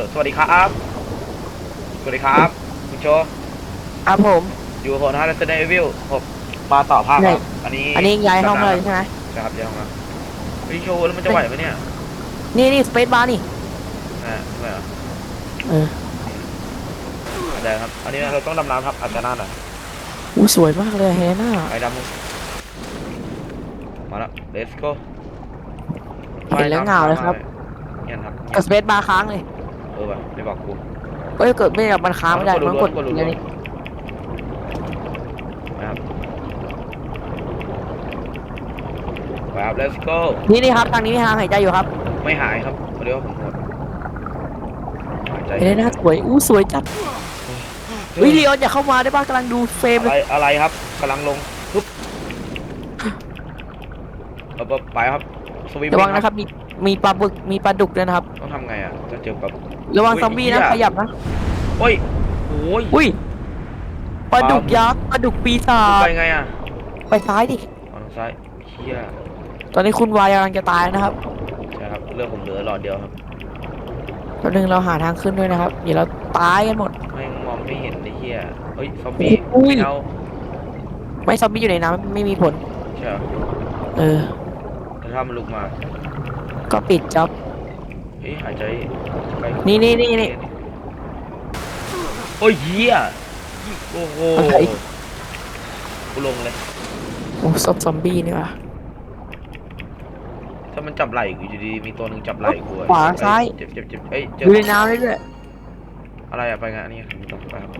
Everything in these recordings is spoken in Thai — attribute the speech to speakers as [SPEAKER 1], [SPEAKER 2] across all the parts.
[SPEAKER 1] ลสวัสดีครับ สวัสดีครับ คุณโชว์
[SPEAKER 2] ครับผม
[SPEAKER 1] อยู่กับผมนะ Resident Evil ผมมาต่อภาคครับ อันนี้
[SPEAKER 2] อันนี้ย้ายห้องเลยใช่ไหม
[SPEAKER 1] นะครับย้ายห้องมาเฮ้ยโชว์แล้วมันจะไหวไหมเนี่ย
[SPEAKER 2] นี่นี่สเปซบาร์นี่
[SPEAKER 1] อ่าทำไมเหรอ
[SPEAKER 2] เออ
[SPEAKER 1] ได้ครับ อันนี้เราต้องดำน้ำครับอาจจะน่าหน่อย
[SPEAKER 2] อู้สวยมากเลยเฮเลน่า
[SPEAKER 1] ไปดำมาแล้ว let's go
[SPEAKER 2] เห็นแล้วเหงาเลยครับ
[SPEAKER 1] เงี้ยครับ
[SPEAKER 2] กับสเปซบาร์ค้างเลย
[SPEAKER 1] เออว่ะไม่บอกกู
[SPEAKER 2] เอ้ยเกิดไม่กับมันค้างไม่ได้
[SPEAKER 1] เอา
[SPEAKER 2] มันกด
[SPEAKER 1] กดรัวๆ
[SPEAKER 2] อย่างนี้
[SPEAKER 1] นะครับไปครับ let's go
[SPEAKER 2] นี่นี่ครับทางนี้มีทางหายใจอยู่ครับ
[SPEAKER 1] ไม่หายครับเดี๋ยวผมหมดหายใจ
[SPEAKER 2] เฮเลน่าสวยอู้สวยจัดวิลีออนอย่าเข้ามาได้ป่ะกำลังดูเฟรม
[SPEAKER 1] อะ
[SPEAKER 2] เล
[SPEAKER 1] ไร
[SPEAKER 2] ย
[SPEAKER 1] อะไรครับกำลังลงปุ๊บเอาไปไปครับสวิม
[SPEAKER 2] ระวังนะครับมี มีปลาบึกมีปลาดุกด้วยนะครับ
[SPEAKER 1] ต้องทำไงอะจะเจอแบบ
[SPEAKER 2] ระวัง
[SPEAKER 1] อุ้ย
[SPEAKER 2] ซอมบี้นะ
[SPEAKER 1] เหี้ย
[SPEAKER 2] ขยับนะ
[SPEAKER 1] โอ้ยโอ้ย
[SPEAKER 2] อุ้ยปลาดุกยักษ์ปลาดุกปีศา
[SPEAKER 1] ไป
[SPEAKER 2] จ
[SPEAKER 1] ไงอะ
[SPEAKER 2] ไปซ้ายดิ
[SPEAKER 1] เอาทางซ้ายเฮีย
[SPEAKER 2] ตอนนี้คุณวายกำลังจะตายนะครับ
[SPEAKER 1] ใช่ครับเรื่องผมเหลือหลอดเดียวครับ
[SPEAKER 2] ตอนนึงเราหาทางขึ้นด้วยนะครับเดี๋ยวเราตายกันหมด
[SPEAKER 1] ไม่มองไม่เห็นไอ้เฮียเฮ้ยซอมบี้
[SPEAKER 2] อุ้ย
[SPEAKER 1] ไม่เอา
[SPEAKER 2] ไม่ซอมบี้อยู่ในน้ำไม่มีผล
[SPEAKER 1] ใช่เหรอ
[SPEAKER 2] เออ
[SPEAKER 1] แต่ถ้ามันลุกมา
[SPEAKER 2] ก็ปิดจ็อบ
[SPEAKER 1] เฮ้ยหายใจไป
[SPEAKER 2] นี่นี่นี่นี่
[SPEAKER 1] โอ้ยเฮียโอ้โห
[SPEAKER 2] อะไร
[SPEAKER 1] กูลงเลย
[SPEAKER 2] โอ้ซอมซอมบี้นี่ว่ะ
[SPEAKER 1] ถ้ามันจับไหล่กูอยู่ดีๆมีตัวหนึ่งจับไหล่กูอะ
[SPEAKER 2] ขวาซ้าย
[SPEAKER 1] เจ็บเจ็บเจ็บเอ้ยเจ
[SPEAKER 2] ดูในน้ำได้ด้วย
[SPEAKER 1] อะไรอะไปงานนี่ไม่ต้องไปครับ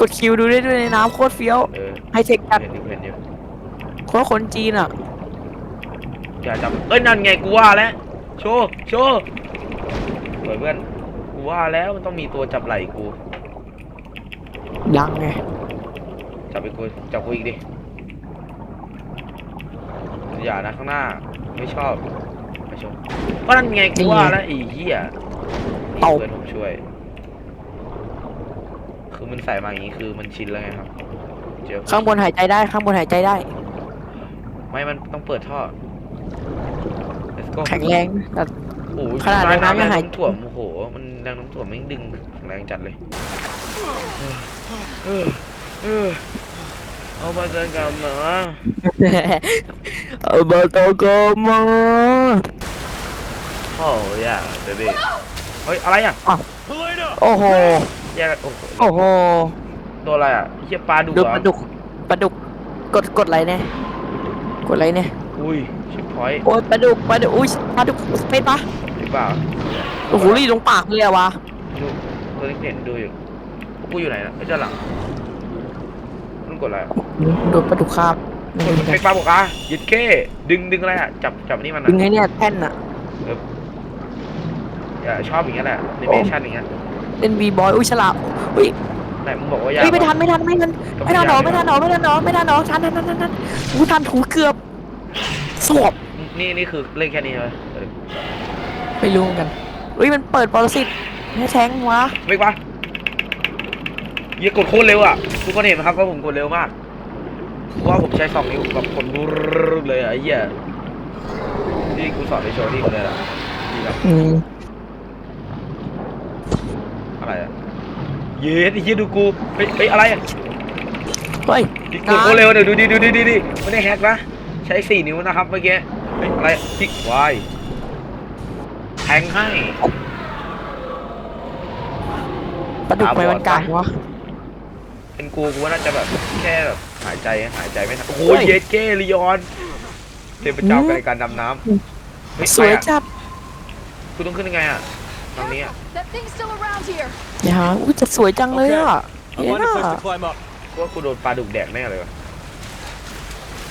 [SPEAKER 2] กดคิวดูได้ด้วยในน้ำโคตรเฟี้ยว
[SPEAKER 1] เออ
[SPEAKER 2] ไฮเทคจัด
[SPEAKER 1] เห็นอยู่เห็นอยู่
[SPEAKER 2] โคตรคนจีนอะ
[SPEAKER 1] อย่าจับเอ้ยนั่นไงกูว่าแล้วโชว์โชว์เฮ้ยเพื่อนกูว่าแล้วมันต้องมีตัวจับไหล่กู
[SPEAKER 2] ยังไง
[SPEAKER 1] จับไปกูจับกูอีกดิอย่านะข้างหน้าไม่ชอบไม่ชอบก็นั่นไงกูว่าแล้วไอ้เหี้ยนี่เพื่อนผมช่วย คือมันใส่มาอย่างนี้คือมันชินแล้วไงครับ เจอ
[SPEAKER 2] ข้างบนหายใจได้ข้างบนหายใจได้
[SPEAKER 1] ไม่มันต้องเปิดท่อ Let's go
[SPEAKER 2] แข็งแรงแต่
[SPEAKER 1] โอ้ย
[SPEAKER 2] ขนาดในน้ำยังหาย
[SPEAKER 1] แรงน้ำถ่วมโอ้โห มันแรงน้ำถ่วมไม่งดึงแรงจัดเลยเออเออเอามาเจอกันนะ
[SPEAKER 2] เอาบาโตโกมา
[SPEAKER 1] โอ้ยอะเบบี้เฮ้ยอะไรอะ
[SPEAKER 2] โอ้โห
[SPEAKER 1] แยกกันโอ้โห
[SPEAKER 2] โอ้โห
[SPEAKER 1] โดนอะไรอะเฮียปลาดุก
[SPEAKER 2] ดู
[SPEAKER 1] เหรอ
[SPEAKER 2] ปลาดุกปลาดุกกดกดอะไรเนี่ยกดอะไรเนี่ย
[SPEAKER 1] อุ้ยชิปพอยต์
[SPEAKER 2] โอ้ยปลาดุกปลาดุกอุ้ยปลาดุกสเปซปะ
[SPEAKER 1] หรือเปล่า
[SPEAKER 2] โอ้โหรีลงปากเลยอะวะ
[SPEAKER 1] ดูตัวนี้เห็นดูอยู่กูอยู่ไหนนะไม่ใช่หลังมันกดอะไรอะ
[SPEAKER 2] โดนปลาดุกคาบ
[SPEAKER 1] กดเฟกปลาบอกอะยึดเข้ดึงดึงอะไรอะจับจับนี่มัน
[SPEAKER 2] ยังไง
[SPEAKER 1] อะ
[SPEAKER 2] เนี่ยแท่นอะ
[SPEAKER 1] อย่าชอบอย่างเงี้ยแหละในเมชั่นอย่างเงี้ย
[SPEAKER 2] เล่นวีบอยอุ้ยฉลาดอุ้ย
[SPEAKER 1] ไหนมึงบอกว่าอย่า
[SPEAKER 2] เฮ้ยไม่ทันไม่ทันไม่ทัน ไม่ทันหนอไม่ทันหนอไม่ทันหนอไม่ทันหนอทันทันทันทันทันอู้ทันถูเกือบ สวบ
[SPEAKER 1] นี่นี่คือเล่นแค่นี้เลยเออ
[SPEAKER 2] ไม่รู้เหมือนกันอุ้ยมันเปิดปรสิตให้แทงวะ
[SPEAKER 1] ไม่ปะเหี้ยกดโคตรเร็วอะทุกคนเห็นไหมครับว่าผมกดเร็วมากเพราะว่าผมใช้สองนิ้วแบบกดบูรเลยอะไอ้เหี้ยนี่กูสอนในโชว์นี่กูเลยล่ะนี่ครับ
[SPEAKER 2] อืม
[SPEAKER 1] อะไรอะเย้ไอ้เหี้ยดูกูเฮ้ยเฮ้ยอะไรอะ
[SPEAKER 2] เฮ้ย
[SPEAKER 1] นี่กดโคตรเร็วเดี๋ยวดูดิดูดิดูดิไม่ได้แฮกนะ ใช้สี่นิ้วนะครับเมื่อกี้เฮ้ยอะไรคลิกวายแทงให้
[SPEAKER 2] ปลาดุกไปมันกลางวะ
[SPEAKER 1] เป็นกูกูว่าน่าจะแบบแค่แบบหายใจหายใจไม่ทันโอ้โห
[SPEAKER 2] เฮ้ย
[SPEAKER 1] เยสเก้ลีออนเทพเจ้าในการดำน้ำเฮ้ย
[SPEAKER 2] สวย
[SPEAKER 1] ใครอะ
[SPEAKER 2] จัด
[SPEAKER 1] กูต้องขึ้นยังไงอะทางนี้อะ
[SPEAKER 3] That thing's still around here.
[SPEAKER 2] อย่าอุ้ยจะสวยจังเลยอะ
[SPEAKER 4] I'll
[SPEAKER 2] เห็น
[SPEAKER 4] find a
[SPEAKER 2] อะ
[SPEAKER 4] place to climb up.
[SPEAKER 1] กูว่ากูโดนปลาดุกแดกแน่เลยวะ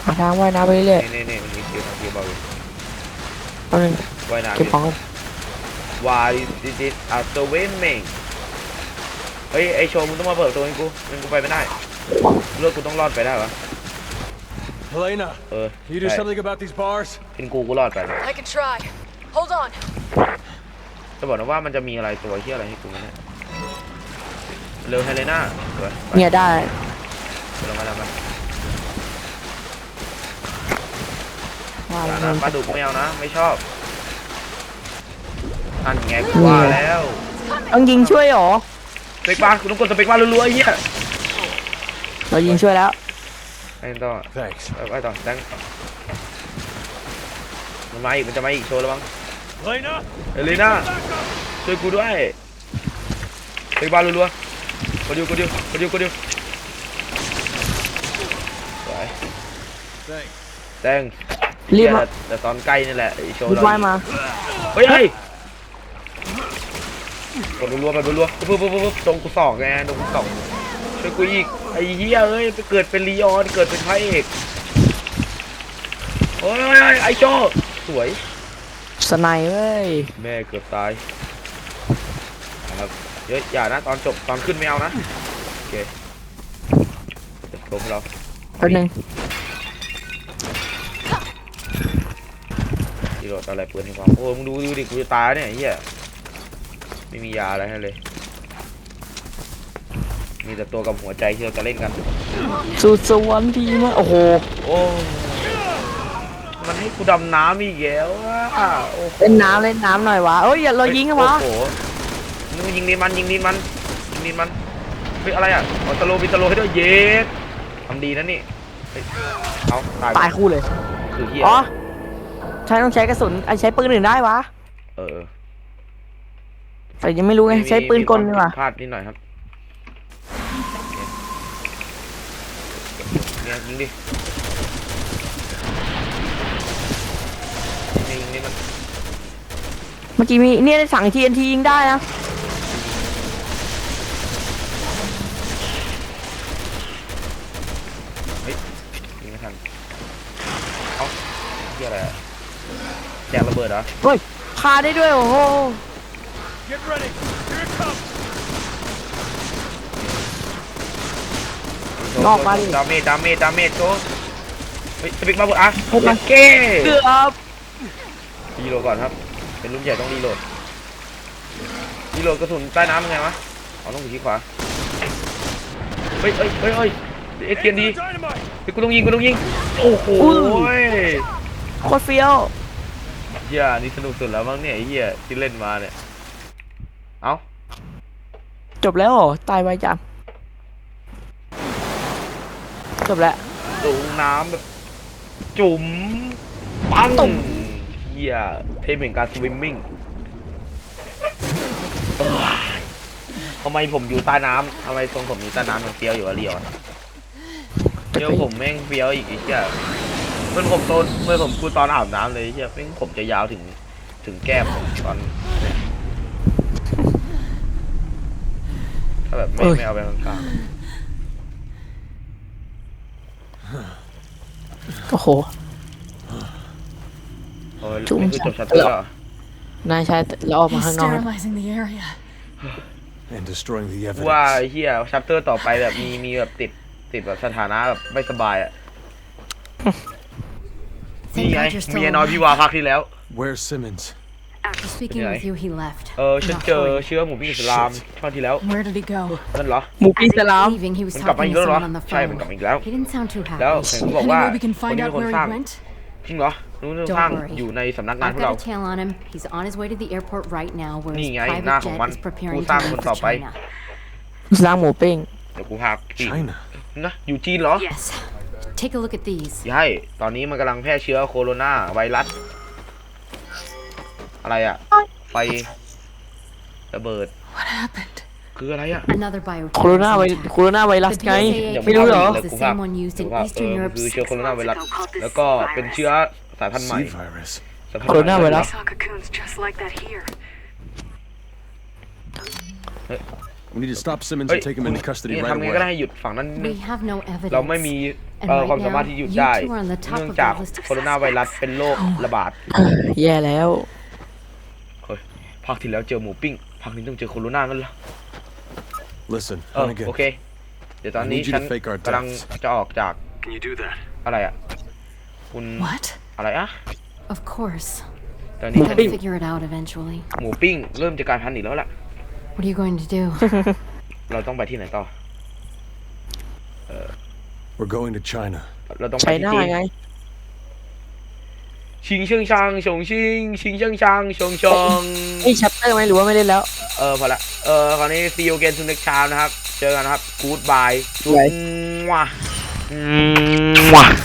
[SPEAKER 2] หาทางว่ายน้ำไปเรื่อย
[SPEAKER 1] นี่นี่นี่มันมีคิวทางคิวเบาอยู่
[SPEAKER 2] ๆเอาหนึ่ง
[SPEAKER 1] ว่ายน้ำ
[SPEAKER 2] เก็บของก่อน
[SPEAKER 1] วายดิจิตอัลโตเวนเมงเฮ้ยไอโชว์มึงต้องมาเปิดประตัวให้กูงั้นกูไปไม่ได้เลือกกูต้องรอดไปได้วะ
[SPEAKER 4] Helena,
[SPEAKER 1] เออ
[SPEAKER 4] can you do
[SPEAKER 1] ใช่
[SPEAKER 4] something about these bars?
[SPEAKER 1] เป็นกูกูรอดไปนะ
[SPEAKER 3] I can try. Hold on.
[SPEAKER 1] จะบอกนะว่ามันจะมีอะไรตัวเฮียอะไรให้กูไหมเนี่ยเร็วเฮเลน่าสวยไป
[SPEAKER 2] เนี่ยได้
[SPEAKER 1] ลงมาแล้วมา
[SPEAKER 2] ว่า
[SPEAKER 1] อย่า
[SPEAKER 2] แล้
[SPEAKER 1] นะ
[SPEAKER 2] ว
[SPEAKER 1] ปลาดุกไม่เอานะ ไม่ชอบอันไงกูว่าแล้ว
[SPEAKER 2] ต้องยิงช่วยเหรอ
[SPEAKER 1] สเปกบาร์กูต้องกดสเปกบาร์รัวๆไอ้เหี้ย
[SPEAKER 2] เรายิงช่วยแล้ว
[SPEAKER 1] ไอ้ต่อ
[SPEAKER 4] Thanks.
[SPEAKER 1] เอาไปต่อแดงมันมาอีกมันจะมาอีกโชว์แล้วมั้ง
[SPEAKER 4] Helena!
[SPEAKER 1] เอลิน่าช่วยกูด้วยสเปกบาร์รัวๆกดดิวกดดิวกดดิวกดดิวสวย
[SPEAKER 4] Thanks.
[SPEAKER 1] แดง
[SPEAKER 2] รีบมา
[SPEAKER 1] แต่แต่ตอนใกล้นี่แหละไอ้โชว์
[SPEAKER 2] รีบ
[SPEAKER 1] เรา
[SPEAKER 2] ว่ายมา
[SPEAKER 1] เฮ้ยเฮ้ยกดรัวๆไปรัวๆปุ๊บปุ๊บปุ๊บปุ๊บตรงกูสองไงตรงกูสองช่วยกูอีกไอ้เหี้ยเอ้ยไปเกิดเป็นลีออนเกิดเป็นพระเอกโอ้ยโอ้ยโอ้ยไอ้โชว์สวย
[SPEAKER 2] สไนเว้ย
[SPEAKER 1] แม่เกือบตายนะครับเดี๋ยอะอย่านะ ตอนจบตอนขึ้นไม่เอานะ โอเคเดี๋ยวผมเรา
[SPEAKER 2] แป๊บนึง
[SPEAKER 1] ดีโรดอะไรปืนให้ความโอ้มึงดูดูดิกูจะตายเนี่ยไอ้เหี้ยไม่มียาอะไรให้เลย มีแต่ตัวกับหัวใจที่เราจะเล่นกัน
[SPEAKER 2] สูตรสวรรค์ดีมากโอ้โห
[SPEAKER 1] โอ้มันให้กูดำน้ำอีกแล้วอะโอ้โห
[SPEAKER 2] เล่นน้ำเล่นน้ำหน่อยวะเอ้ยอย่าเรายิงกันวะ
[SPEAKER 1] โอ้โหนึกว่ายิงนินมันยิงนินมันยิงนินมันเฮ้ยอะไรอะเอาสโลว์มีสโลว์ให้ด้วยเย็ดทำดีนะนี่เฮ้ยเอาตายไป
[SPEAKER 2] ตายคู่เลย
[SPEAKER 1] คือเฮีย
[SPEAKER 2] อ๋อ ใช้ต้องใช้กระสุนไอ้ใช้ปืนอื่นได้วะ
[SPEAKER 1] เออ
[SPEAKER 2] แต่ยังไม่รู้ไงใช้ปืนกลดีกว่า
[SPEAKER 1] มีควมผิดพลาดนิดหน่อยครับเนี่ยยิงดิยิงนี่มัน
[SPEAKER 2] เมื่อกี้มีเนี่ยสั่งทีเอ็นทียิงได้นะ
[SPEAKER 1] ยิงไม่ทันเอ้าเฮียอะไรอะ แจกระเบิดเหรอ
[SPEAKER 2] เฮ้ยพาได้ด้วยโอ้โห
[SPEAKER 4] Get ready! Here it comes!
[SPEAKER 2] งอกมาดิ
[SPEAKER 1] ดาเมจดาเมจดาเมจโชว์เฮ้ยสปิกมาบุอะ
[SPEAKER 2] เฮ้ยมา
[SPEAKER 1] เก้
[SPEAKER 2] เกือบ
[SPEAKER 1] รีโหลดก่อนครับ เป็นรุ่นใหญ่ต้องรีโหลดรีโหลดกระสุนใต้น้ำยังไงวะเอาต้องอยู่ที่ขวาเฮ้ยเฮ้ยเฮ้ยเฮ้ยเอ็กเทียนดี
[SPEAKER 4] Dynamite!
[SPEAKER 1] เฮ้ยกูต้องยิงกูต้องยิง โอ้โห
[SPEAKER 2] โคตรเฟี้ยว
[SPEAKER 1] เฮียนี่สนุกสุดแล้วมั้งเนี่ยไอ้เฮียที่เล่นมาเนี่ย เอ้า
[SPEAKER 2] จบแล้วเหรอตายไวจังจบแล้ว
[SPEAKER 1] ลงน้ำแบบจุ๋มปัง
[SPEAKER 2] ตุ่ม
[SPEAKER 1] เฮียเทมแห่งการสวิมมิ่งเอ้ยทำไมผมอยู่ใต้น้ำทำไมทรงผมอยู่ใต้น้ำมันเฟี้ยวอยู่อะเรียวเดี๋ยวผมแม่งเฟี้ยวอีกไอ้เหี้ย เมื่อผมโตนเมื่อผมกูตอนอาบน้ำเลยไอ้เหี้ยแม่งผมจะยาวถึงถึงแก้มตอนเนี่ยถ้าแบบไม่ไม่เอาไปกลาง
[SPEAKER 2] โอ้โห
[SPEAKER 1] ๆโอ้ย
[SPEAKER 2] จุ่ม
[SPEAKER 1] นี่คือจบชัตเตอร์แล้วเหรอนา
[SPEAKER 2] ยชายเราออกมา
[SPEAKER 3] He's
[SPEAKER 2] ข้างนอก
[SPEAKER 3] sterilizing the area.
[SPEAKER 4] And destroying the
[SPEAKER 1] ว่า
[SPEAKER 4] evidence.
[SPEAKER 1] ไอ้เหี้ยชัปเตอร์ต่อไปแบบมีมีแบบติดติดแบบสถานะแบบไม่สบายอะ นี่
[SPEAKER 3] Thank
[SPEAKER 1] ไง
[SPEAKER 3] God you're still
[SPEAKER 1] เมียน้อยพี่วา
[SPEAKER 3] alive.
[SPEAKER 1] ภาคที่แล้ว
[SPEAKER 4] Where's Simmons?
[SPEAKER 3] After speaking
[SPEAKER 1] Yeah.
[SPEAKER 3] with you, he left.
[SPEAKER 1] เออ ฉัน
[SPEAKER 3] Not
[SPEAKER 1] เจอ
[SPEAKER 3] for you.
[SPEAKER 1] เชื้อหมูปิ้งอิสลามภาคที่แล้ว
[SPEAKER 3] Where did he go?
[SPEAKER 1] นั่นเหรอ
[SPEAKER 2] หมูปิ้งสลาม
[SPEAKER 3] Leaving, he was
[SPEAKER 1] มันกลับมาอี
[SPEAKER 3] talking
[SPEAKER 1] ก
[SPEAKER 3] to
[SPEAKER 1] แล้วเหรอ
[SPEAKER 3] someone on the
[SPEAKER 1] ใช่ มันกลับ
[SPEAKER 3] phone.
[SPEAKER 1] มาอีกแล้ว
[SPEAKER 3] He didn't sound too
[SPEAKER 1] แล้ว
[SPEAKER 3] happy.
[SPEAKER 1] เห็นเขาบอกว่า
[SPEAKER 3] Any way we
[SPEAKER 1] ค
[SPEAKER 3] can
[SPEAKER 1] น
[SPEAKER 3] find
[SPEAKER 1] นี้เป็
[SPEAKER 3] out
[SPEAKER 1] นคน
[SPEAKER 3] where
[SPEAKER 1] สร้าง
[SPEAKER 3] he went?
[SPEAKER 1] จริงเหรอรู้เรื่อง
[SPEAKER 3] Don't
[SPEAKER 1] สร้าง
[SPEAKER 3] worry.
[SPEAKER 1] อยู่ในสำนักงาน
[SPEAKER 3] I've
[SPEAKER 1] พวกเรา
[SPEAKER 3] got a tail on him. He's on his way to the airport right now, where
[SPEAKER 1] นี่
[SPEAKER 3] his
[SPEAKER 1] ไง
[SPEAKER 3] private
[SPEAKER 1] หน้าของ
[SPEAKER 3] jet
[SPEAKER 1] มัน
[SPEAKER 3] is preparing
[SPEAKER 1] ผู้
[SPEAKER 3] to
[SPEAKER 1] สร้าง
[SPEAKER 3] leave
[SPEAKER 1] คน
[SPEAKER 3] for
[SPEAKER 1] ต่อไป
[SPEAKER 3] China.
[SPEAKER 2] สร้างหมูปิ้ง
[SPEAKER 1] เดี๋ยวกูพาปีก
[SPEAKER 4] China.
[SPEAKER 1] นะ อยู่จีนเหรอ
[SPEAKER 3] Yes. Take a look at these.
[SPEAKER 1] ใช่ตอนนี้มันกำลังแพร่เชื้อโคโรนาไวรัส อะไรอะไฟระเบิด
[SPEAKER 3] What happened?
[SPEAKER 1] คืออะไรอะ
[SPEAKER 3] Another bioterrorism
[SPEAKER 2] โคโรนาไว
[SPEAKER 3] attack.
[SPEAKER 2] โคโรนาไวรัส
[SPEAKER 3] The
[SPEAKER 2] ไง
[SPEAKER 3] BSAA
[SPEAKER 2] ไม่รู้เหรอ
[SPEAKER 3] is the same one used in
[SPEAKER 1] ว่าเอ
[SPEAKER 3] Eastern
[SPEAKER 1] อ
[SPEAKER 3] Europe
[SPEAKER 1] คือเชื้อ
[SPEAKER 3] six
[SPEAKER 1] โคโรนาไว
[SPEAKER 3] months
[SPEAKER 1] รัส
[SPEAKER 3] ago called
[SPEAKER 1] แล้วก็เป็นเชื้อสายพันธุ์ใหม่
[SPEAKER 4] Sea virus.
[SPEAKER 1] สายพันธุ์
[SPEAKER 2] โคโรนาไวรัส
[SPEAKER 3] Saw cocoons just like that here.
[SPEAKER 4] We need to stop Simmons
[SPEAKER 1] เฮ้ย
[SPEAKER 4] and take him into custody
[SPEAKER 1] นี่
[SPEAKER 4] right
[SPEAKER 1] ทำไงก็ได้
[SPEAKER 4] away.
[SPEAKER 1] ให้หยุดฝั่งนั้นนิดนึ
[SPEAKER 3] We
[SPEAKER 1] ง
[SPEAKER 3] have no
[SPEAKER 1] เราไม่
[SPEAKER 3] evidence.
[SPEAKER 1] มี
[SPEAKER 3] And
[SPEAKER 1] เอ่อ
[SPEAKER 3] right
[SPEAKER 1] ความสามารถ
[SPEAKER 3] now,
[SPEAKER 1] ที่หยุด
[SPEAKER 3] you
[SPEAKER 1] ได้
[SPEAKER 3] two are on the top
[SPEAKER 1] เนื่อง
[SPEAKER 3] of
[SPEAKER 1] จาก
[SPEAKER 3] the list of
[SPEAKER 1] โคโรนาไวรัสเป็นโรคระบาด
[SPEAKER 2] แย่แล้ว
[SPEAKER 1] ภาคที่แล้วเจอหมูปิ้งภาคนี้ต้องเจอโคโรนากันเหรอ
[SPEAKER 4] Listen,
[SPEAKER 1] เออ
[SPEAKER 4] Hunnigan.
[SPEAKER 1] โอเค เดี๋ยวตอนนี้
[SPEAKER 4] I need you
[SPEAKER 1] ฉัน
[SPEAKER 4] to fake our
[SPEAKER 1] กำลัง
[SPEAKER 4] deaths.
[SPEAKER 1] จะออกจาก
[SPEAKER 4] Can you do that?
[SPEAKER 1] อะไรอะ คุณ
[SPEAKER 3] What?
[SPEAKER 1] อะไรอะ
[SPEAKER 3] Of course.
[SPEAKER 1] ตอนนี้
[SPEAKER 2] หมู
[SPEAKER 1] ฉัน
[SPEAKER 2] ปิ้ง
[SPEAKER 3] Gotta figure it out eventually.
[SPEAKER 1] หมูปิ้งเริ่มจะกลายพันธุ์อีกแล้วล่ะ
[SPEAKER 3] What are you going to do?
[SPEAKER 1] เราต้องไปที่ไหนต่อ
[SPEAKER 4] We're going to China.
[SPEAKER 1] เราต้องไป
[SPEAKER 2] ใช้
[SPEAKER 1] ที่
[SPEAKER 2] หน้า
[SPEAKER 1] จีน
[SPEAKER 2] ไง
[SPEAKER 1] ชิงเชิงช่างชงชิงชิงเชิงช่างชงชง
[SPEAKER 2] ไอ้ชัตเตอร์ไหมหรือว่าไม่เล่นแล้ว
[SPEAKER 1] เออพอละเออคราวนี้ see you again to next time นะครับ เจอกันนะครับ goodbye จุ๊บ
[SPEAKER 2] Bye.
[SPEAKER 1] มั่วมั่ว